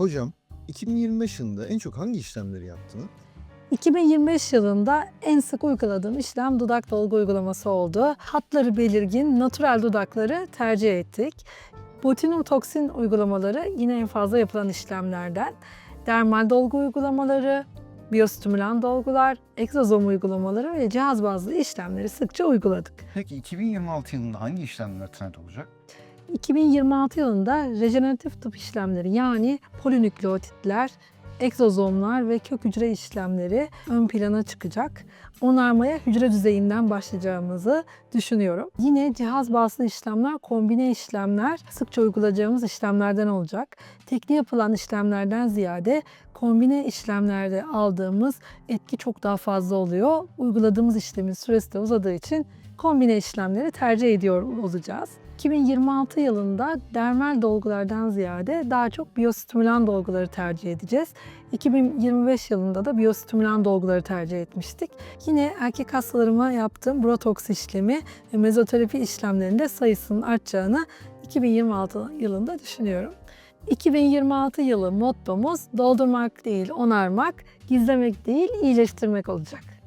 Hocam 2025 yılında en çok hangi işlemleri yaptınız? 2025 yılında en sık uyguladığım işlem dudak dolgu uygulaması oldu. Hatları belirgin, natural dudakları tercih ettik. Botulinum toksin uygulamaları yine en fazla yapılan işlemlerden. Dermal dolgu uygulamaları, biyostimülan dolgular, egzozom uygulamaları ve cihaz bazlı işlemleri sıkça uyguladık. Peki 2026 yılında hangi işlemler trend olacak? 2026 yılında rejeneratif tıp işlemleri yani polinükleotitler, egzozomlar ve kök hücre işlemleri ön plana çıkacak. Onarmaya hücre düzeyinden başlayacağımızı düşünüyorum. Yine cihaz bazlı işlemler, kombine işlemler sıkça uygulayacağımız işlemlerden olacak. Tekli yapılan işlemlerden ziyade kombine işlemlerde aldığımız etki çok daha fazla oluyor. Uyguladığımız işlemin süresi de uzadığı için kombine işlemleri tercih ediyor olacağız. 2026 yılında dermal dolgulardan ziyade daha çok biyostimülan dolguları tercih edeceğiz. 2025 yılında da biyostimülan dolguları tercih etmiştik. Yine erkek hastalarıma yaptığım botoks işlemi ve mezoterapi işlemlerinde sayısının artacağını 2026 yılında düşünüyorum. 2026 yılı mottomuz doldurmak değil onarmak, gizlemek değil iyileştirmek olacak.